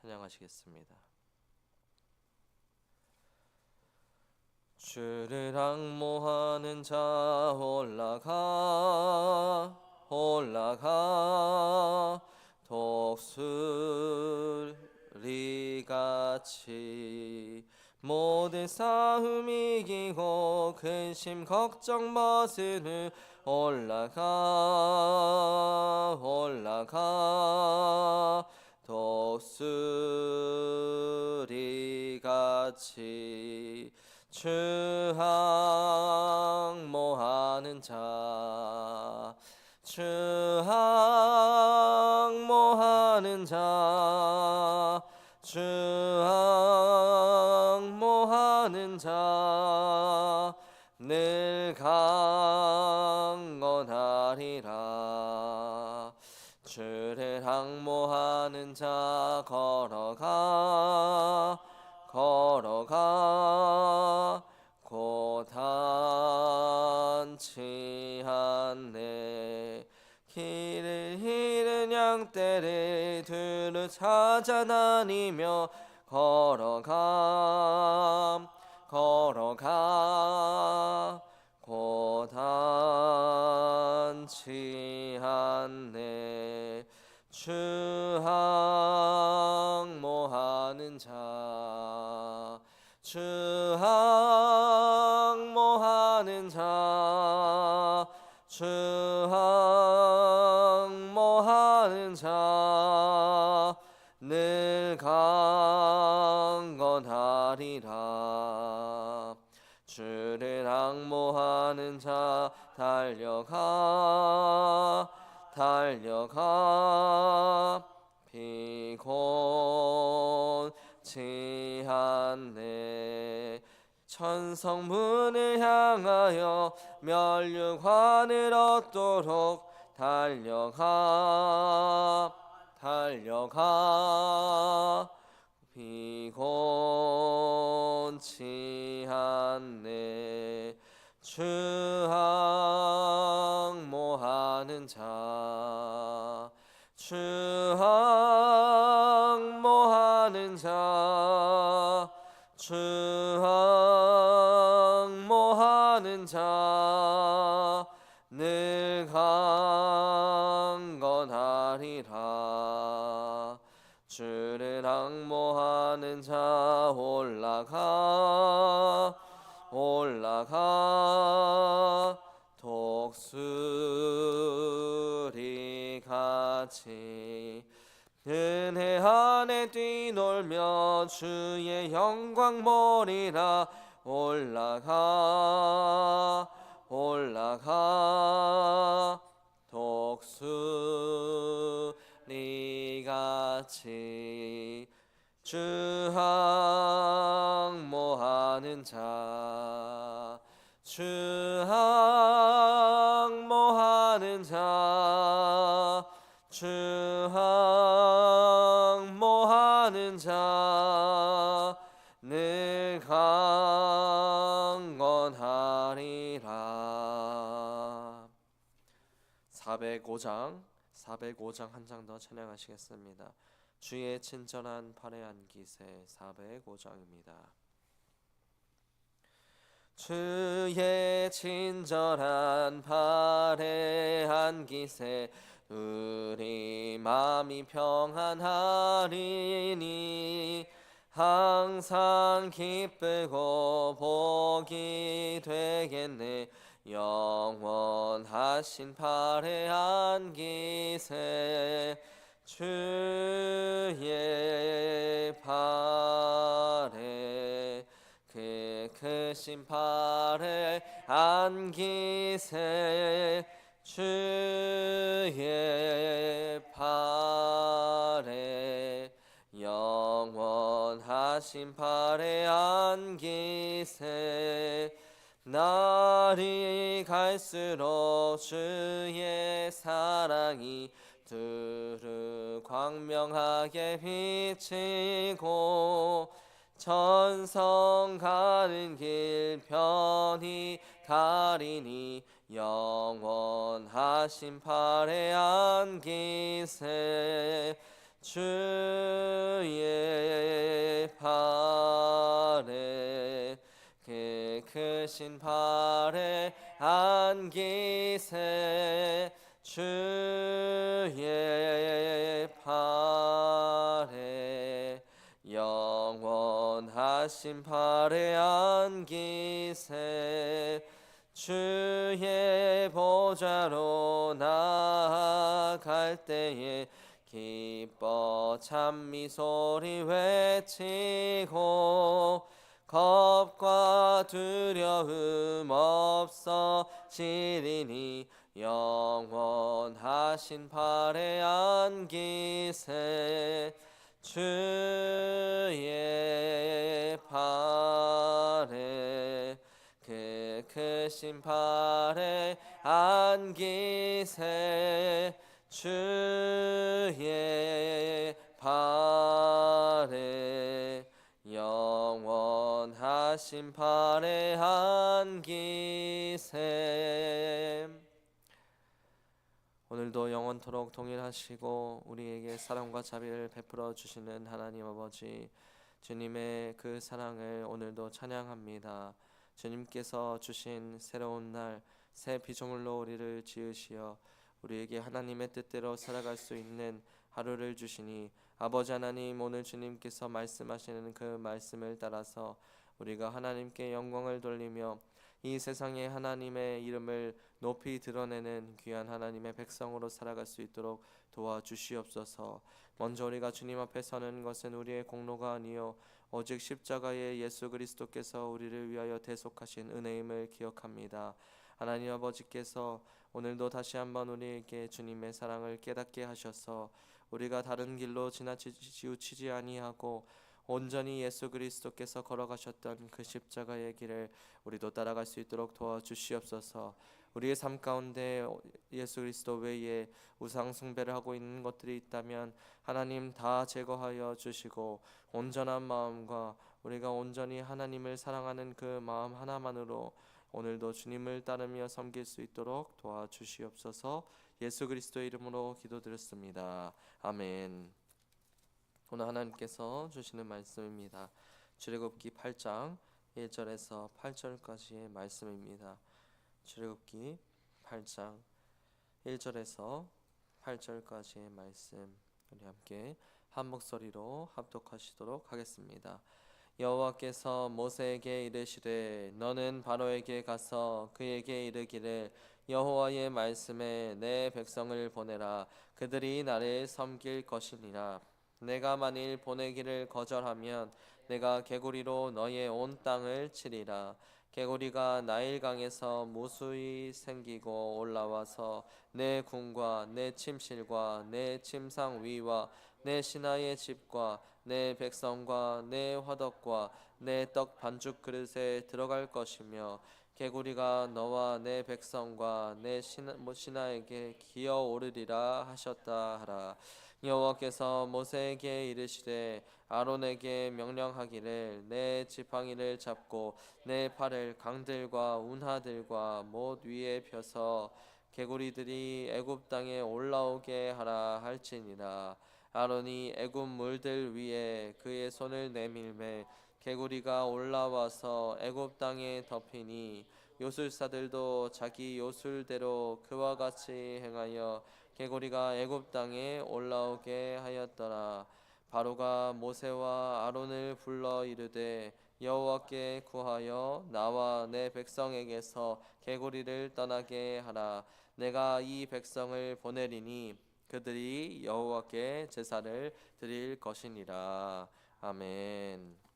찬양하시겠습니다. 주를 악모하는 자 올라가 올라가 독수리 같이 모든 싸움 이기고 근심 걱정 벗은 후 올라가 올라가 독수리 같이 주항모하는 자 주항모하는 자 주항모하는 자늘 강 주를 항모하는 자 걸어가 걸어가 고단치 않네 길을 잃은 양 떼를 두루 찾아 다니며 걸어가 걸어가 고단치 않네 주항모하는 자? 주항모하는 자? 주항모하는 자 늘 강건하리라. 주를 항모하는 자 달려가 달려가 피곤치 않네 천성문을 향하여 멸류관을 얻도록 달려가 달려가 피곤치 않네 주항모하는 자 주항모하는 자 주항모하는 자늘 강건하리라. 주를 항모하는 자 올라가 올라가 독수리 같이 은혜 안에 뛰놀며 주의 영광 보리라 올라가 올라가 독수리 같이 주항 모하는 자 주 항모하는 자 주 항모하는 자 늘 강건하리라 405장 405장 한 장 더 찬양하시겠습니다. 주의 친절한 팔의 안기세 405장입니다. 주의 친절한 팔의 안기세 우리 마음이 평안하리니 항상 기쁘고 복이 되겠네. 영원하신 팔에 안기세 주의 팔에 그 크신 팔에 안기세 주의 팔에 영원하신 팔에 안기세 날이 갈수록 주의 사랑이 두루 광명하게 비치고 천성 가는 길 편히 가리니 영원하신 팔에 안기세. 주의 팔에 그 크신 팔에 안기세. 주의 팔에 영원하신 팔에 안기세 주의 보좌로 나아갈 때에 기뻐 찬미 소리 외치고 겁과 두려움 없어 지리니 영원하신 팔에 안기세 주의 팔에 그 크신 팔에 안기세. 주의 팔에 영원하신 팔에 안기세 오늘도 영원토록 동일하시고 우리에게 사랑과 자비를 베풀어 주시는 하나님 아버지 주님의 그 사랑을 오늘도 찬양합니다. 주님께서 주신 새로운 날새 피조물로 우리를 지으시어 우리에게 하나님의 뜻대로 살아갈 수 있는 하루를 주시니 아버지 하나님 오늘 주님께서 말씀하시는 그 말씀을 따라서 우리가 하나님께 영광을 돌리며 이 세상에 하나님의 이름을 높이 드러내는 귀한 하나님의 백성으로 살아갈 수 있도록 도와주시옵소서. 먼저 우리가 주님 앞에 서는 것은 우리의 공로가 아니요 오직 십자가의 예수 그리스도께서 우리를 위하여 대속하신 은혜임을 기억합니다. 하나님 아버지께서 오늘도 다시 한번 우리에게 주님의 사랑을 깨닫게 하셔서 우리가 다른 길로 지나치지 아니하고 온전히 예수 그리스도께서 걸어가셨던 그 십자가의 길을 우리도 따라갈 수 있도록 도와주시옵소서. 우리의 삶 가운데 예수 그리스도 외에 우상 숭배를 하고 있는 것들이 있다면 하나님 다 제거하여 주시고 온전한 마음과 우리가 온전히 하나님을 사랑하는 그 마음 하나만으로 오늘도 주님을 따르며 섬길 수 있도록 도와주시옵소서. 예수 그리스도의 이름으로 기도드렸습니다. 아멘. 오늘 하나님께서 주시는 말씀입니다. 출애굽기 8장 1절에서 8절까지의 말씀입니다. 출애굽기 8장 1절에서 8절까지의 말씀 우리 함께 한 목소리로 합독하시도록 하겠습니다. 여호와께서 모세에게 이르시되 너는 바로에게 가서 그에게 이르기를 여호와의 말씀에 내 백성을 보내라 그들이 나를 섬길 것이니라 내가 만일 보내기를 거절하면 내가 개구리로 너의 온 땅을 치리라. 개구리가 나일강에서 무수히 생기고 올라와서 내 궁과 내 침실과 내 침상 위와 내 신하의 집과 내 백성과 내 화덕과 내 떡 반죽 그릇에 들어갈 것이며 개구리가 너와 내 백성과 내 신하, 신하에게 기어오르리라 하셨다 하라 여호와께서 모세에게 이르시되 아론에게 명령하기를 내 지팡이를 잡고 내 팔을 강들과 운하들과 못 위에 펴서 개구리들이 애굽 땅에 올라오게 하라 할지니라. 아론이 애굽 물들 위에 그의 손을 내밀매 개구리가 올라와서 애굽 땅에 덮이니 요술사들도 자기 요술대로 그와 같이 행하여 개구리가 애굽 땅에 올라오게 하였더라. 바로가 모세와 아론을 불러 이르되 여호와께 구하여 나와 내 백성에게서 개구리를 떠나게 하라. 내가 이 백성을 보내리니 그들이 여호와께 제사를 드릴 것이니라. 아멘.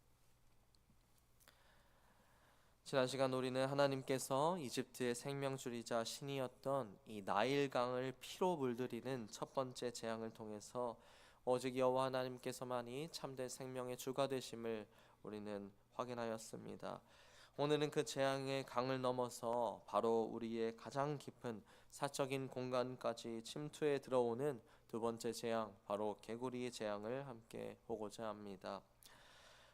지난 시간 우리는 하나님께서 이집트의 생명줄이자 신이었던 이 나일강을 피로 물들이는 첫 번째 재앙을 통해서 오직 여호와 하나님께서만이 참된 생명의 주가 되심을 우리는 확인하였습니다. 오늘은 그 재앙의 강을 넘어서 바로 우리의 가장 깊은 사적인 공간까지 침투해 들어오는 두 번째 재앙, 바로 개구리의 재앙을 함께 보고자 합니다.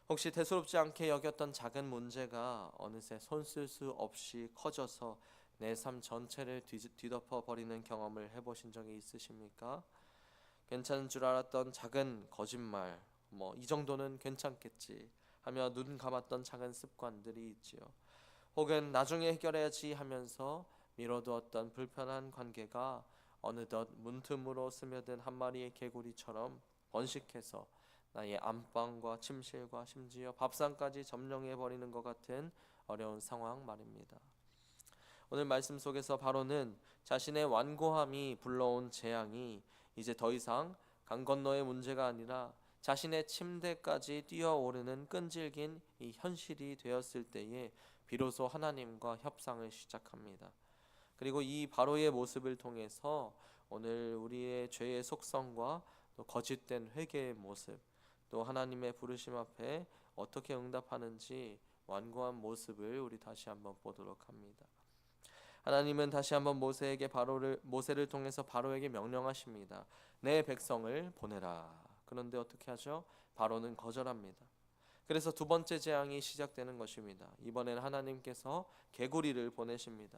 혹시 대수롭지 않게 여겼던 작은 문제가 어느새 손쓸 수 없이 커져서 내 삶 전체를 뒤덮어 버리는 경험을 해보신 적이 있으십니까? 괜찮은 줄 알았던 작은 거짓말, 뭐 이 정도는 괜찮겠지 하며 눈 감았던 작은 습관들이 있지요. 혹은 나중에 해결해야지 하면서 미뤄두었던 불편한 관계가 어느덧 문틈으로 스며든 한 마리의 개구리처럼 번식해서 나의 안방과 침실과 심지어 밥상까지 점령해 버리는 것 같은 어려운 상황 말입니다. 오늘 말씀 속에서 바로는 자신의 완고함이 불러온 재앙이 이제 더 이상 강 건너의 문제가 아니라 자신의 침대까지 뛰어오르는 끈질긴 이 현실이 되었을 때에 비로소 하나님과 협상을 시작합니다. 그리고 이 바로의 모습을 통해서 오늘 우리의 죄의 속성과 또 거짓된 회개의 모습 또 하나님의 부르심 앞에 어떻게 응답하는지 완고한 모습을 우리 다시 한번 보도록 합니다. 하나님은 다시 한번 모세에게 바로를 모세를 통해서 바로에게 명령하십니다. 내 백성을 보내라. 그런데 어떻게 하죠? 바로는 거절합니다. 그래서 두 번째 재앙이 시작되는 것입니다. 이번에는 하나님께서 개구리를 보내십니다.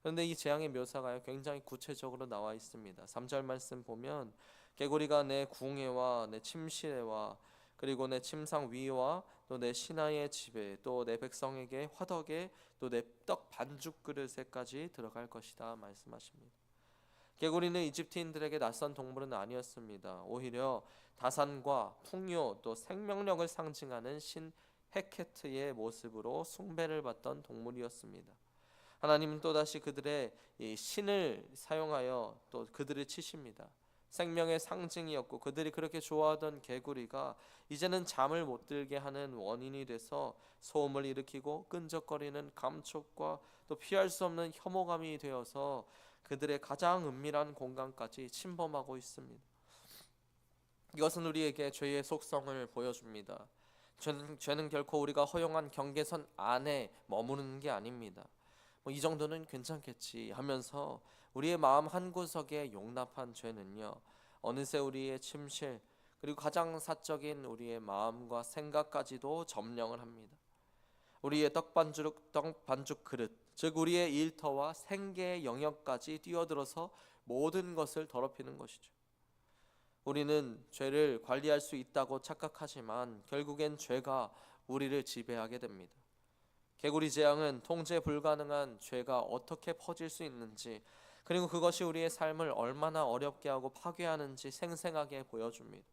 그런데 이 재앙의 묘사가 굉장히 구체적으로 나와 있습니다. 3절 말씀 보면 개구리가 내 궁에와 내 침실에와 그리고 내 침상 위와 또 내 신하의 집에 또 내 백성에게 화덕에 또 내 떡 반죽 그릇에까지 들어갈 것이다 말씀하십니다. 개구리는 이집트인들에게 낯선 동물은 아니었습니다. 오히려 다산과 풍요 또 생명력을 상징하는 신 헤케트의 모습으로 숭배를 받던 동물이었습니다. 하나님은 또다시 그들의 신을 사용하여 또 그들을 치십니다. 생명의 상징이었고 그들이 그렇게 좋아하던 개구리가 이제는 잠을 못 들게 하는 원인이 돼서 소음을 일으키고 끈적거리는 감촉과 또 피할 수 없는 혐오감이 되어서 그들의 가장 은밀한 공간까지 침범하고 있습니다. 이것은 우리에게 죄의 속성을 보여줍니다. 죄는, 죄는 결코 우리가 허용한 경계선 안에 머무르는 게 아닙니다. 뭐 이 정도는 괜찮겠지 하면서 우리의 마음 한 구석에 용납한 죄는요 어느새 우리의 침실 그리고 가장 사적인 우리의 마음과 생각까지도 점령을 합니다. 우리의 떡 반죽 떡 반죽 그릇 즉 우리의 일터와 생계의 영역까지 뛰어들어서 모든 것을 더럽히는 것이죠. 우리는 죄를 관리할 수 있다고 착각하지만 결국엔 죄가 우리를 지배하게 됩니다. 개구리 재앙은 통제 불가능한 죄가 어떻게 퍼질 수 있는지 그리고 그것이 우리의 삶을 얼마나 어렵게 하고 파괴하는지 생생하게 보여줍니다.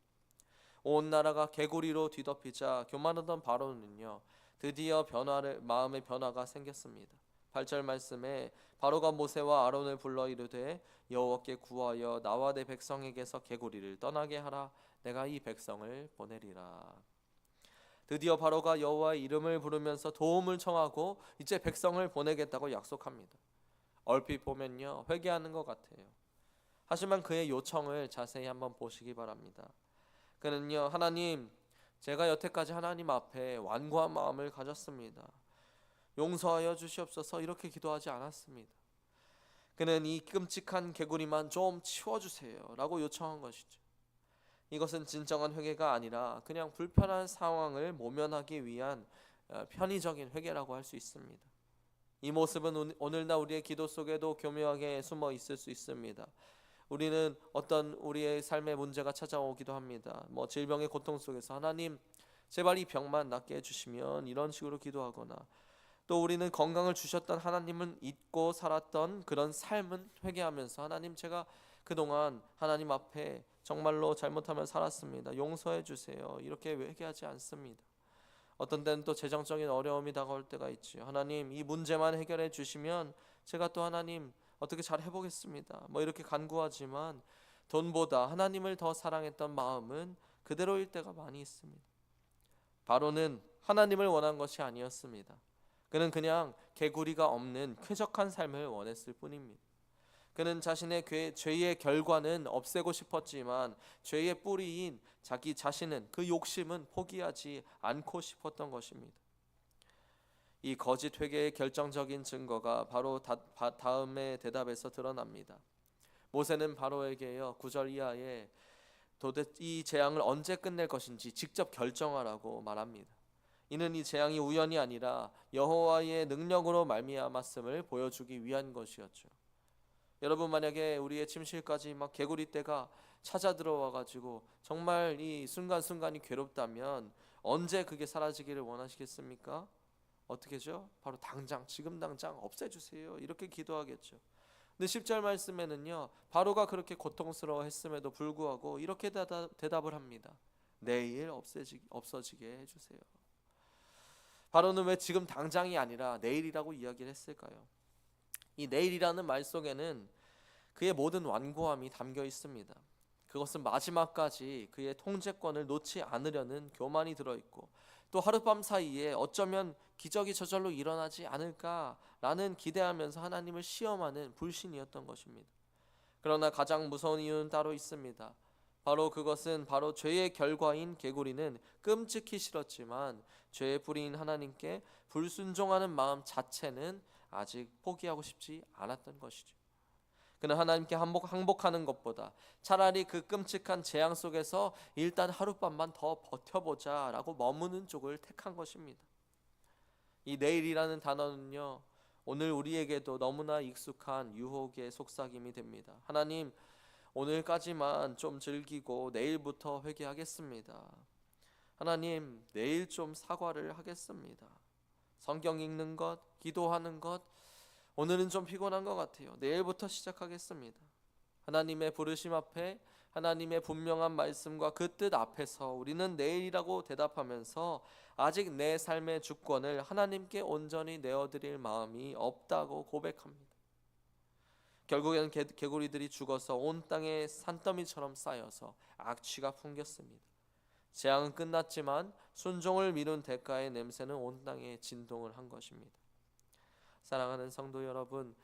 온 나라가 개구리로 뒤덮이자 교만하던 바로는요 드디어 변화를 마음의 변화가 생겼습니다. 8절 말씀에 바로가 모세와 아론을 불러 이르되 여호와께 구하여 나와 내 백성에게서 개구리를 떠나게 하라 내가 이 백성을 보내리라. 드디어 바로가 여호와의 이름을 부르면서 도움을 청하고 이제 백성을 보내겠다고 약속합니다. 얼핏 보면요 회개하는 것 같아요. 하지만 그의 요청을 자세히 한번 보시기 바랍니다. 그는요 하나님 제가 여태까지 하나님 앞에 완고한 마음을 가졌습니다. 용서하여 주시옵소서 이렇게 기도하지 않았습니다. 그는 이 끔찍한 개구리만 좀 치워주세요라고 요청한 것이죠. 이것은 진정한 회개가 아니라 그냥 불편한 상황을 모면하기 위한 어, 편의적인 회개라고 할 수 있습니다. 이 모습은 오늘날 우리의 기도 속에도 교묘하게 숨어 있을 수 있습니다. 우리는 어떤 우리의 삶의 문제가 찾아오기도 합니다. 뭐 질병의 고통 속에서 하나님 제발 이 병만 낫게 해주시면 이런 식으로 기도하거나 또 우리는 건강을 주셨던 하나님은 잊고 살았던 그런 삶은 회개하면서 하나님 제가 그동안 하나님 앞에 정말로 잘못하면 살았습니다. 용서해 주세요. 이렇게 회개하지 않습니다. 어떤 때는 또 재정적인 어려움이 다가올 때가 있죠. 하나님 이 문제만 해결해 주시면 제가 또 하나님 어떻게 잘 해보겠습니다. 뭐 이렇게 간구하지만 돈보다 하나님을 더 사랑했던 마음은 그대로일 때가 많이 있습니다. 바로는 하나님을 원한 것이 아니었습니다. 그는 그냥 개구리가 없는 쾌적한 삶을 원했을 뿐입니다. 그는 자신의 죄- 죄의 결과는 없애고 싶었지만 죄의 뿌리인 자기 자신은 그 욕심은 포기하지 않고 싶었던 것입니다. 이 거짓 회개의 결정적인 증거가 바로 다, 바- 다음의 대답에서 드러납니다. 모세는 바로에게요 구절 이하에 도대 이 재앙을 언제 끝낼 것인지 직접 결정하라고 말합니다. 이는 이 재앙이 우연이 아니라 여호와의 능력으로 말미암았음을 보여주기 위한 것이었죠. 여러분 만약에 우리의 침실까지 막 개구리 떼가 찾아 들어와 가지고 정말 이 순간순간이 괴롭다면 언제 그게 사라지기를 원하시겠습니까? 어떻게죠? 바로 당장 지금 당장 없애 주세요. 이렇게 기도하겠죠. 근데 10절 말씀에는요. 바로가 그렇게 고통스러워 했음에도 불구하고 이렇게 대답, 대답을 합니다. 내일 없애지 없어지게 해 주세요. 바로는 왜 지금 당장이 아니라 내일이라고 이야기를 했을까요? 이 내일이라는 말 속에는 그의 모든 완고함이 담겨 있습니다. 그것은 마지막까지 그의 통제권을 놓지 않으려는 교만이 들어 있고 또 하룻밤 사이에 어쩌면 기적이 저절로 일어나지 않을까라는 기대하면서 하나님을 시험하는 불신이었던 것입니다. 그러나 가장 무서운 이유는 따로 있습니다. 바로 그것은 바로 죄의 결과인 개구리는 끔찍히 싫었지만 죄의 뿌리인 하나님께 불순종하는 마음 자체는 아직 포기하고 싶지 않았던 것이죠. 그는 하나님께 항복, 항복하는 것보다 차라리 그 끔찍한 재앙 속에서 일단 하룻밤만 더 버텨보자 라고 머무는 쪽을 택한 것입니다. 이 내일이라는 단어는요, 오늘 우리에게도 너무나 익숙한 유혹의 속삭임이 됩니다. 하나님, 오늘까지만 좀 즐기고 내일부터 회개하겠습니다. 하나님, 내일 좀 사과를 하겠습니다. 성경 읽는 것, 기도하는 것, 오늘은 좀 피곤한 것 같아요. 내일부터 시작하겠습니다. 하나님의 부르심 앞에 하나님의 분명한 말씀과 그 뜻 앞에서 우리는 내일이라고 대답하면서 아직 내 삶의 주권을 하나님께 온전히 내어드릴 마음이 없다고 고백합니다. 결국에는 개, 개구리들이 죽어서 온 땅에 산더미처럼 쌓여서 악취가 풍겼습니다. 재앙은 끝났지만 순종을 미룬 대가의 냄새는 온 땅에 진동을 한 것입니다. 사랑하는 성도 여러분,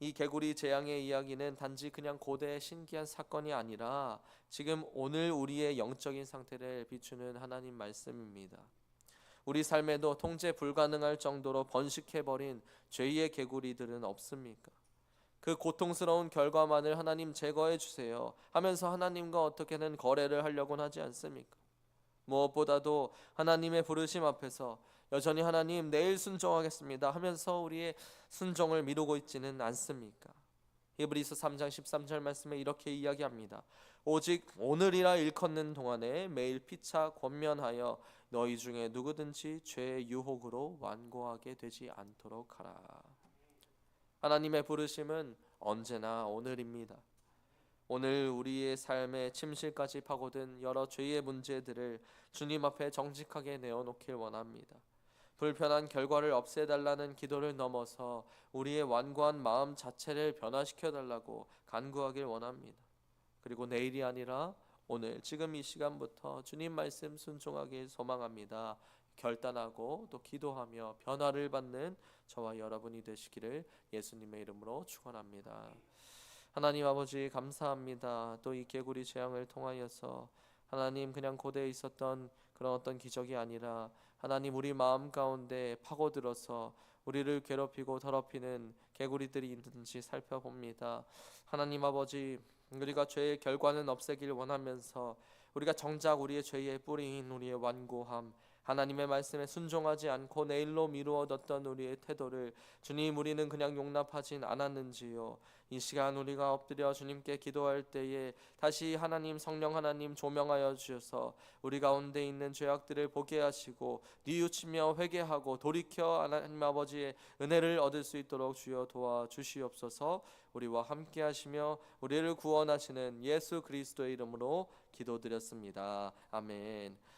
이 개구리 재앙의 이야기는 단지 그냥 고대의 신기한 사건이 아니라 지금 오늘 우리의 영적인 상태를 비추는 하나님 말씀입니다. 우리 삶에도 통제 불가능할 정도로 번식해 버린 죄의 개구리들은 없습니까? 그 고통스러운 결과만을 하나님 제거해 주세요 하면서 하나님과 어떻게든 거래를 하려고는 하지 않습니까? 무엇보다도 하나님의 부르심 앞에서 여전히 하나님 내일 순종하겠습니다 하면서 우리의 순종을 미루고 있지는 않습니까? 히브리서 3장 13절 말씀에 이렇게 이야기합니다. 오직 오늘이라 일컫는 동안에 매일 피차 권면하여 너희 중에 누구든지 죄의 유혹으로 완고하게 되지 않도록 하라. 하나님의 부르심은 언제나 오늘입니다. 오늘 우리의 삶의 침실까지 파고든 여러 죄의 문제들을 주님 앞에 정직하게 내어놓길 원합니다. 불편한 결과를 없애달라는 기도를 넘어서 우리의 완고한 마음 자체를 변화시켜 달라고 간구하길 원합니다. 그리고 내일이 아니라 오늘 지금 이 시간부터 주님 말씀 순종하길 소망합니다. 결단하고 또 기도하며 변화를 받는 저와 여러분이 되시기를 예수님의 이름으로 축원합니다. 하나님 아버지 감사합니다. 또 이 개구리 재앙을 통하여서 하나님 그냥 고대에 있었던 그런 어떤 기적이 아니라 하나님 우리 마음 가운데 파고들어서 우리를 괴롭히고 더럽히는 개구리들이 있는지 살펴봅니다. 하나님 아버지 우리가 죄의 결과는 없애길 원하면서 우리가 정작 우리의 죄의 뿌리인 우리의 완고함 하나님의 말씀에 순종하지 않고 내일로 미루어뒀던 우리의 태도를 주님 우리는 그냥 용납하진 않았는지요. 이 시간 우리가 엎드려 주님께 기도할 때에 다시 하나님 성령 하나님 조명하여 주셔서 우리 가운데 있는 죄악들을 보게 하시고 뉘우치며 회개하고 돌이켜 하나님 아버지의 은혜를 얻을 수 있도록 주여 도와 주시옵소서. 우리와 함께 하시며 우리를 구원하시는 예수 그리스도의 이름으로 기도드렸습니다. 아멘.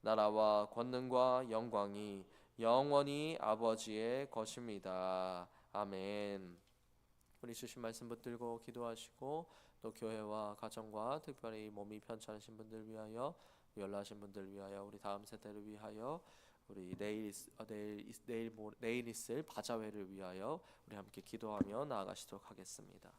나라와 권능과 영광이 영원히 아버지의 것입니다. 아멘. 우리 주신 말씀 붙들고 기도하시고 또 교회와 가정과 특별히 몸이 편찮으신 분들 위하여 연락하신 분들 위하여 우리 다음 세대를 위하여 우리 내일 있, 어, 내일 있- 내일 모, 내일 있을 바자회를 위하여 우리 함께 기도하며 나아가시도록 하겠습니다.